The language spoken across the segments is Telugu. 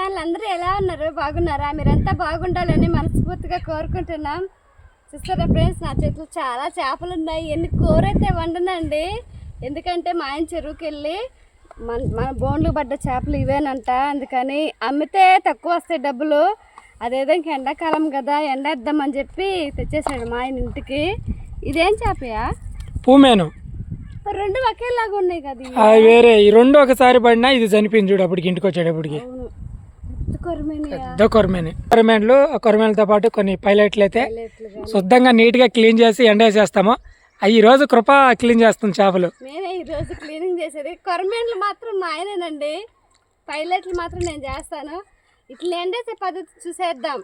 ఛానల్ అందరూ ఎలా ఉన్నారు? బాగున్నారా? మీరంతా బాగుండాలని మనస్ఫూర్తిగా కోరుకుంటున్నాం. చూస్తారా ఫ్రెండ్స్ నా చేతిలో చాలా చేపలు ఉన్నాయి. ఎన్ని కూర అయితే వండనండి. ఎందుకంటే మా ఆయన చెరువుకి వెళ్ళి మన మన బోన్లు పడ్డ చేపలు ఇవేనంట. అందుకని అమ్మితే తక్కువ వస్తాయి డబ్బులు. అదేదో ఇంక ఎండాకాలం కదా ఎండేద్దామని చెప్పి తెచ్చేసాడు మా ఆయన ఇంటికి. ఇదేం చేపయా? పూమేను. రెండు ఒకేలాగా ఉన్నాయి కదా వేరే. ఈ రెండు ఒకసారి పడినా ఇది చనిపోయింది చూడు అప్పటికి ఇంటికి వచ్చేటప్పటికి. పెద్ద కొరమేని. కొరమేన్లు కొరమేన్లతో పాటు కొన్ని పైలట్లు అయితే శుద్ధంగా నీట్గా క్లీన్ చేసి ఎండేసేస్తాము. అవి ఈ రోజు కృప క్లీన్ చేస్తుంది చేపలు. నేనే ఈరోజు క్లీనింగ్ చేసేది. కొరమేండ్లు మాత్రం మా ఆయనేనండి పైలట్లు మాత్రం నేను చేస్తాను. ఇట్లా ఎండేసే పద్ధతి చూసేద్దాం.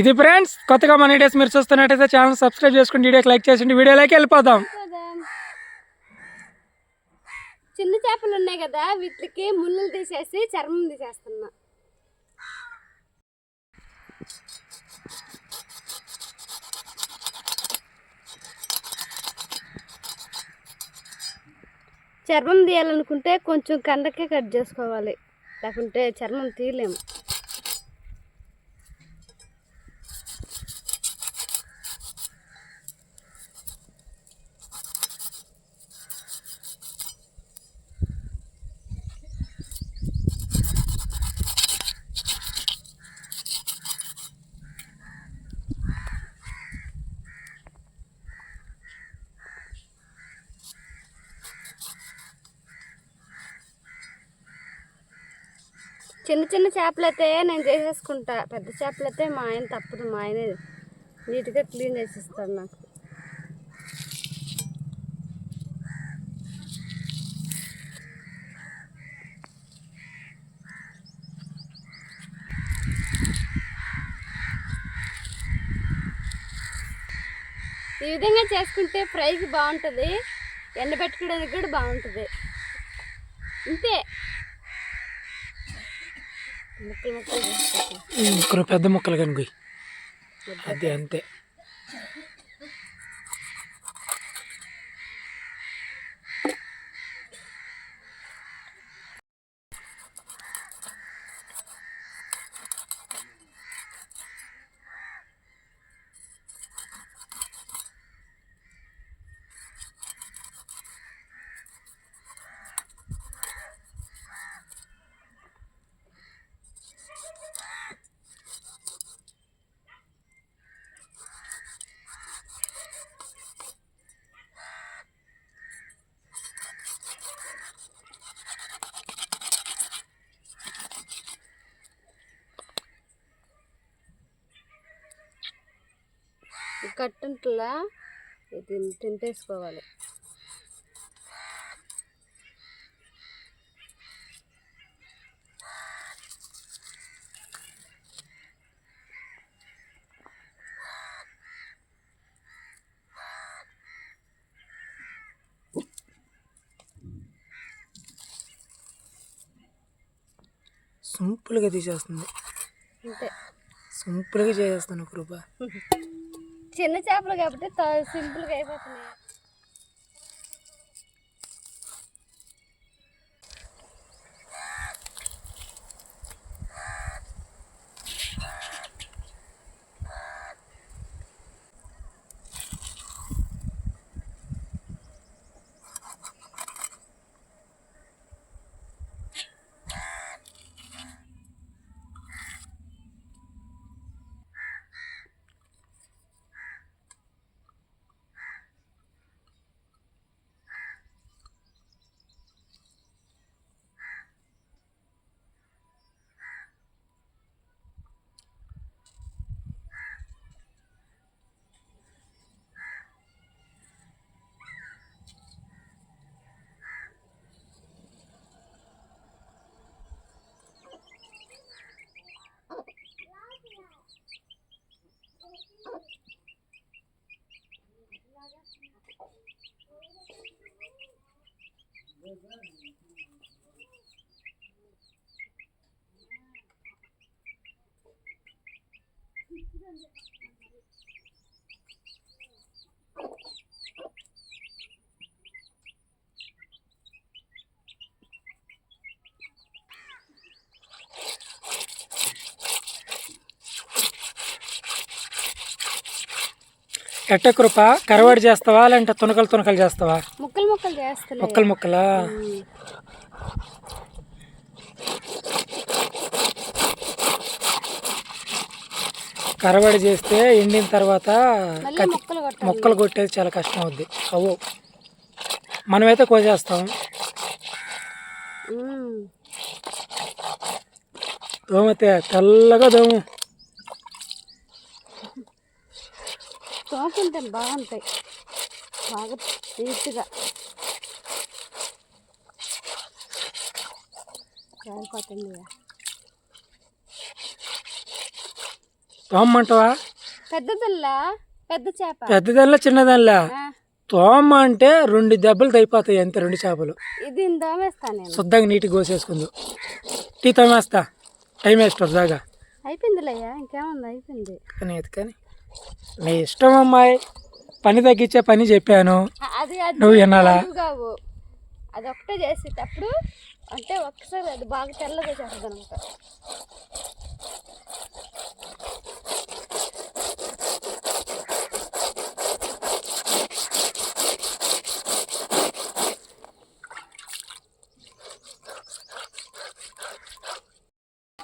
ఇది ఫ్రెండ్స్ కొత్తగా మన వీడియోస్ మీరు చూస్తున్నట్టయితే ఛానల్ సబ్స్క్రైబ్ చేసుకుని వీడియోకి లైక్ చేసి వీడియోలోకి వెళ్ళిపోదాం. చిన్న చేపలు ఉన్నాయి కదా వీటికి ముళ్ళులు తీసేసి చర్మం తీసేస్తున్నా. చర్మం తీయాలనుకుంటే కొంచెం కండకే కట్ చేసుకోవాలి. లేకుంటే చర్మం తీయలేము. చిన్న చిన్న చేపలైతే నేను చేసేసుకుంటా. పెద్ద చేపలైతే మా ఆయన తప్పదు మా ఆయనే నీట్గా క్లీన్ చేసిస్తాడు నాకు. ఈ విధంగా చేసుకుంటే ఫ్రైకి బాగుంటుంది ఎండబెట్టుకోవడానికి కూడా బాగుంటుంది. ఇంతే. ముక్కలు పెద్ద ముక్కలు కనుక అది అంతే. కట్టుంట్లా ఇది తింపేసుకోవాలి. సింపుల్గా తీసేస్తుంది. అంతే. సింపుల్గా చేసేస్తాను కృప. చిన్న చేపలు కాబట్టి త- సింపుల్గా అయిపోతున్నాయి. ఎట్ట కృప? కరవాడు చేస్తావా లేదంటే తునకలు తునకలు చేస్తావా? ముక్కలు ముక్కలు చేస్తా ముక్కలు ముక్కలా? కరవాడి చేస్తే ఎండిన తర్వాత కత్తి ముక్కలు కొట్టేది చాలా కష్టం అవుద్ది. అవ్వు మనమైతే కోసేస్తాం. దోమతే తెల్లగా దోము. తోకుంటే బాగుంటాయి. బాగా నీట్గా. జారిపోతుంది ఇక. తోమంటావా పెద్దదల్లా పెద్ద చేప. పెద్దదల్లా చిన్నదల్లా తోమ అంటే రెండు దెబ్బలు అయిపోతాయి అంతే రెండు చేపలు. ఇది దోమేస్తా నేను. శుద్ధంగా నీట్గా కోసేసుకుందు. టీ తోమేస్తా. టైం వేస్ట్ దాగా అయిపోయిందిలేయ్యా ఇంకేముంది అయిపోయింది. కానీ కానీ. నీ ఇష్టం అమ్మాయి పని తగ్గించే పని చెప్పాను. నువ్వు వినాలా? అది ఒకటే చేసేటప్పుడు అంటే ఒక్కసారి అది బాగా తెల్లగా చేస్తుంది అనమాట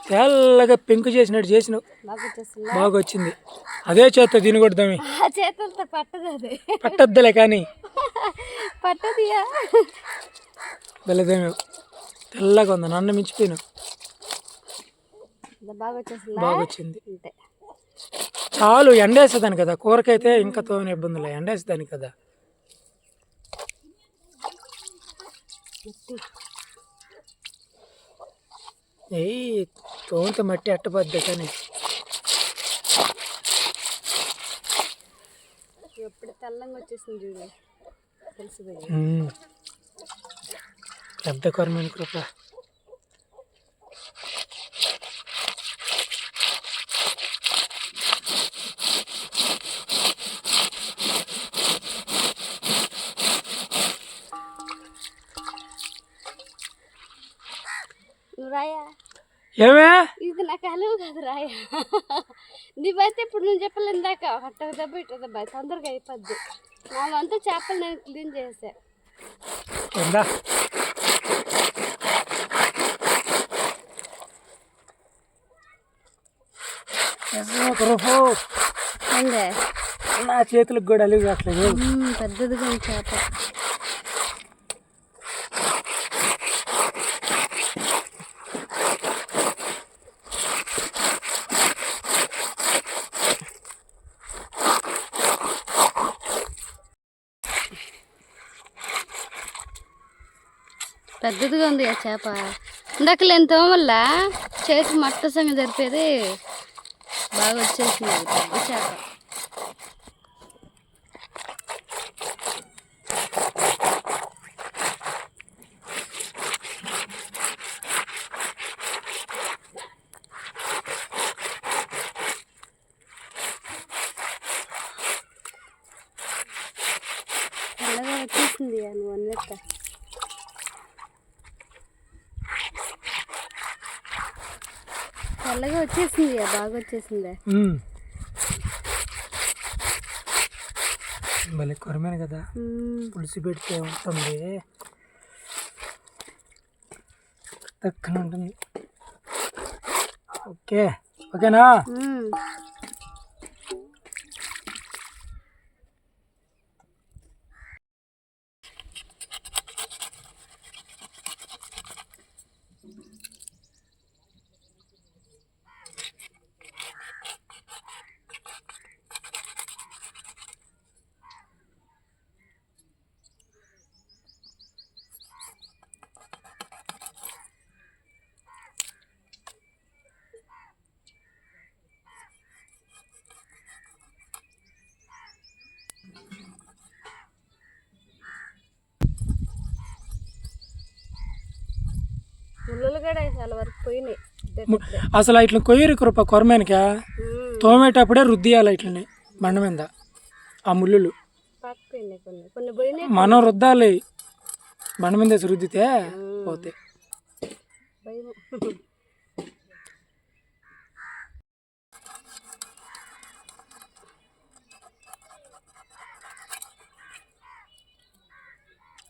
తెల్లగా పెంకు చేసినట్టు చేసినావు. బాగా వచ్చింది అదే చేత్తో చేతులతో పట్టదు అది. పట్టద్దులే కానీ. పట్టదియా? వెళ్ళదేమో తెల్లగా ఉంది నన్ను మించిపోయినావు. ఇది బాగా వచ్చింది చాలు ఎండేసేదాన్ని కదా. కూరకైతే ఇంకా తోని ఇబ్బందులే ఎండేసేదాన్ని కదా. ఏయ్ తోంత మట్టి అట్టబద్దే కానీ. ఎప్పుడు తెల్లంగా వచ్చేసింది చూడు. తెలిసిపోయి ఉమ్. పెద్ద కొరమైన కృప. ఏమే? ఇది నాకు అలువు కాదు రాయా. నువ్వైతే ఇప్పుడు నువ్వు చెప్పలేదు ఇందాక అట్ట దెబ్బ ఇట్ట దెబ్బ తొందరగా అయిపోద్ది. నావంతా చేపలు నేను క్లీన్ చేసా. నా చేతులకు కూడా అలిగి కావట్లేదు. పెద్దదిగా చేప. పెద్దదిగా ఉంది ఆ చేప. ఇందాక లేని వల్ల చేతి మట్ట సంగ జరిపేది బాగా వచ్చేసింది పెద్ద చేప తెల్లగా వచ్చేసింది నువ్వు అన్నట్టు తెల్లగా వచ్చేసింది బాగా వచ్చేసింది. భలే కొరమైన కదా. పులుసు పెడితే ఉంటుంది. తక్కువ ఉంటుంది. ఓకే ఓకేనా? అసలు ఇట్లా కొయ్యరు కృప కొరమేనక తోమేటప్పుడే రుద్దియాలి ఇట్లని బండ మీద ఆ ముళ్ళు మనం రుద్దాలి. బండ మీద రుద్దితే పోతే.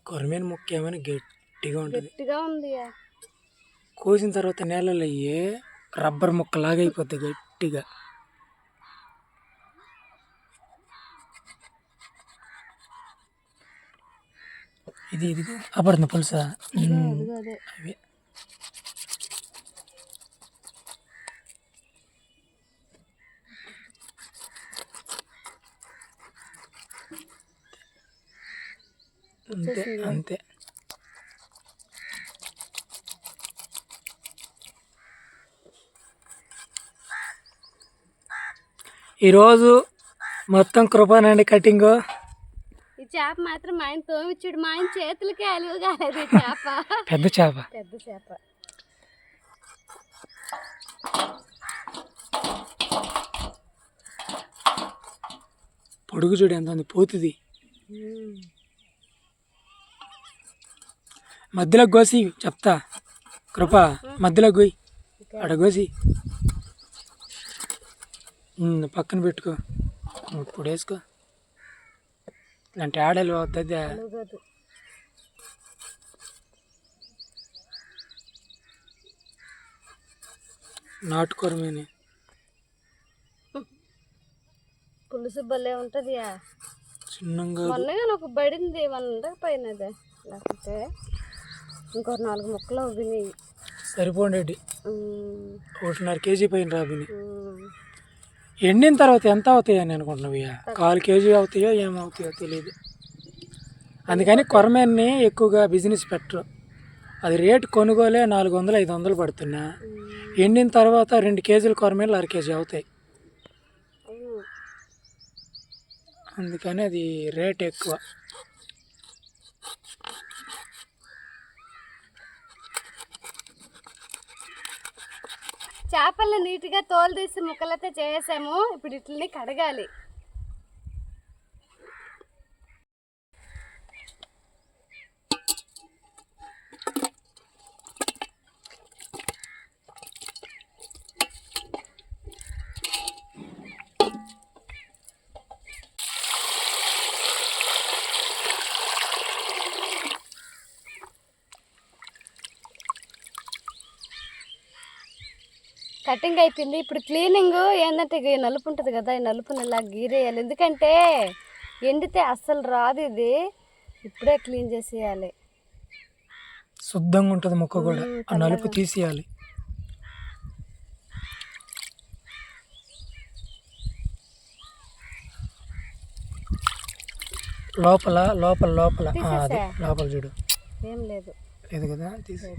కొరమేను ముఖ్యమైన గట్టిగా ఉంటుంది. గట్టిగా ఉంది కోసిన తర్వాత నేలలో అయ్యి రబ్బర్ ముక్కలాగా అయిపోద్ది గట్టిగా. ఇది ఇది అపడుతుంది పులుసా? అవి. అంతే అంతే. ఈరోజు మొత్తం కృపానండి కటింగ్. ఈ చేప మాత్రం మా ఆయన తోమిచ్చుడు. మా ఆయన చేతులకే అలుగు కాలేదు ఈ చేప. పెద్ద చేప. పెద్ద చేప. పొడుగు చూడు ఎంత ఉంది. పోతుంది. మధ్యలో గోసి చెప్తా. కృప మధ్యలో గోయి. అడ గోసి. ఉమ్, పక్కన పెట్టుకో. ఇప్పుడు వేసుకో. ఇలాంటి ఆడలు అవుతుంది అలుగదు నాటుకోరమేని పులుసు భలే ఉంటుంది చిన్నంగా మొన్నగా నాకు పడింది మన ఉండకపోయినదే. లేకపోతే ఇంకో నాలుగు ముక్కలు అవ్వినాయి. సరిపోండి ఒకటిన్నర కేజీ పైన రాబిని. ఎండిన తర్వాత ఎంత అవుతాయి అని అనుకుంటున్నావు ఇక కాలు కేజీ అవుతాయో ఏమవుతాయో తెలియదు అందుకని కొరమేన్ని ఎక్కువగా బిజినెస్ పెట్టరు. అది రేటు కొనుగోలే నాలుగు వందలు ఐదు వందలు పడుతున్నా. ఎండిన తర్వాత రెండు కేజీలు కొరమేలు అర కేజీ అవుతాయి. అందుకని అది రేట్ ఎక్కువ. చేపలను నీట్గా తోలు తీసి ముక్కలతో చేసాము ఇప్పుడు ఇట్లని కడగాలి. కటింగ్ అయిపోయింది. ఇప్పుడు క్లీనింగ్ ఏంటంటే నలుపు ఉంటుంది కదా ఈ నలుపుని ఇలా గీరేయాలి. ఎందుకంటే ఎండితే అస్సలు రాదు ఇది. ఇప్పుడే క్లీన్ చేసేయాలి. శుద్ధంగా ఉంటుంది ముక్క కూడా. ఆ నలుపు తీసేయాలి. లోపల లోపల లోపల? లోపల చూడు. ఏం లేదు. లేదు కదా తీసి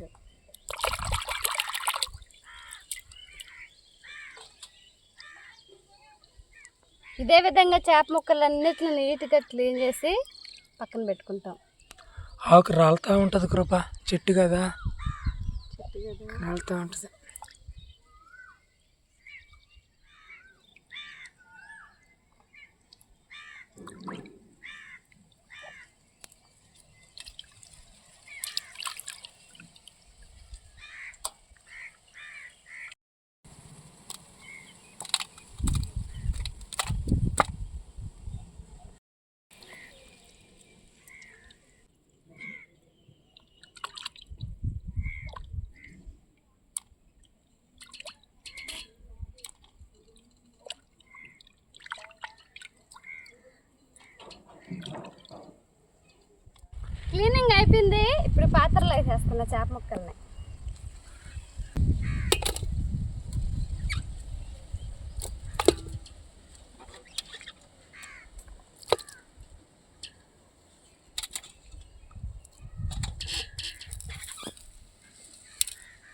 ఇదే విధంగా చేప ముక్కలన్నిటిని నీట్గా క్లీన్ చేసి పక్కన పెట్టుకుంటాం. ఆకు రాలుతూ ఉంటుంది కృప చెట్టు కదా. రాలుతూ ఉంటుంది. క్లీనింగ్ అయిపోయింది. ఇప్పుడు పాత్రలో వేసేస్తున్నా చేప ముక్కల్ని.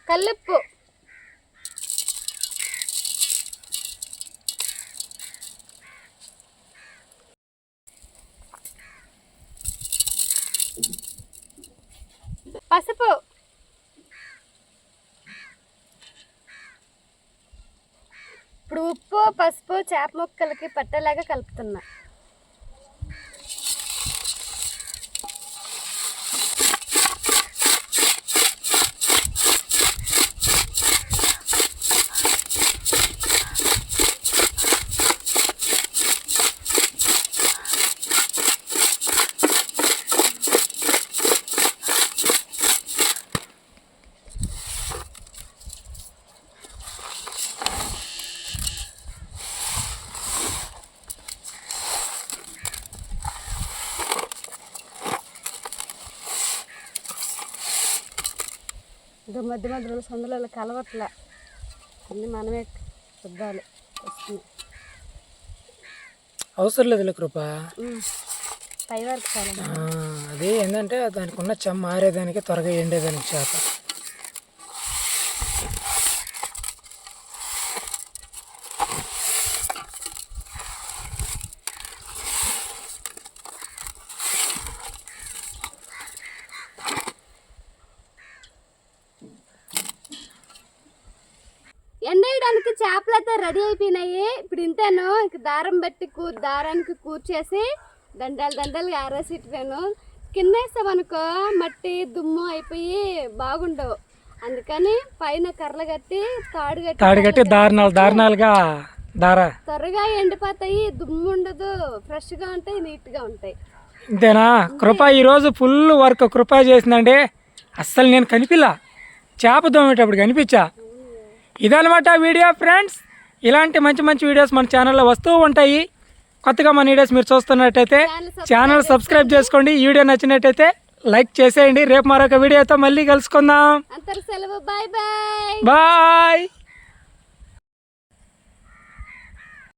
కల్లుప్పు పసుపు ఇప్పుడు ఉప్పు పసుపు చేప ముక్కలకి పట్టేలాగా కలుపుతున్నా. మధ్య మధ్యలో సందులలో కలవట్లా. అన్నీ మనమే వస్తుంది. అవసరం లేదులే కృప. పై వరకు అది ఏంటంటే దానికి ఉన్న చెమ్మ ఆరేదానికి త్వరగా ఎండేదానికి చేప చేపలు అయితే రెడీ అయిపోయినాయి. ఇప్పుడు ఇంతేను ఇంక దారం పెట్టి కూ దారానికి కూర్చేసి దండాలు దండాలుగా ఆరేసి ఇటువేను కింద వేసామనుకో మట్టి దుమ్ము అయిపోయి బాగుండవు. అందుకని పైన కర్రలు కట్టి తాడు కట్టి తాడు కట్టి దారుణాలు దారుణాలుగా దారా. త్వరగా ఎండిపోతాయి దుమ్ము ఉండదు ఫ్రెష్గా ఉంటాయి నీట్గా ఉంటాయి. ఇంతేనా? కృప ఈరోజు ఫుల్ వర్క్ కృప చేసిందండి అస్సలు నేను కనిపిలా. చేప దోమేటప్పుడు కనిపించా. ఇదనమాట వీడియో ఫ్రెండ్స్. ఇలాంటి మంచి మంచి వీడియోస్ మన ఛానల్లో వస్తూ ఉంటాయి. కొత్తగా మన వీడియోస్ మీరు చూస్తున్నట్టయితే ఛానల్ సబ్స్క్రైబ్ చేసుకోండి. ఈ వీడియో నచ్చినట్టయితే లైక్ చేసేయండి. రేపు మరొక వీడియోతో మళ్ళీ కలుసుకుందాం. బాయ్.